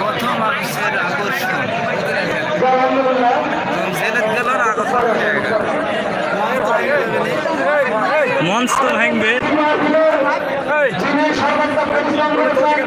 কত মানুষের আকর্ষণ মঞ্চ তো ভাঙবে যিনি সর্বাত্মক পরিশ্রম করেছেন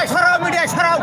মিডিয়া সরাও মিডিয়া সরাও।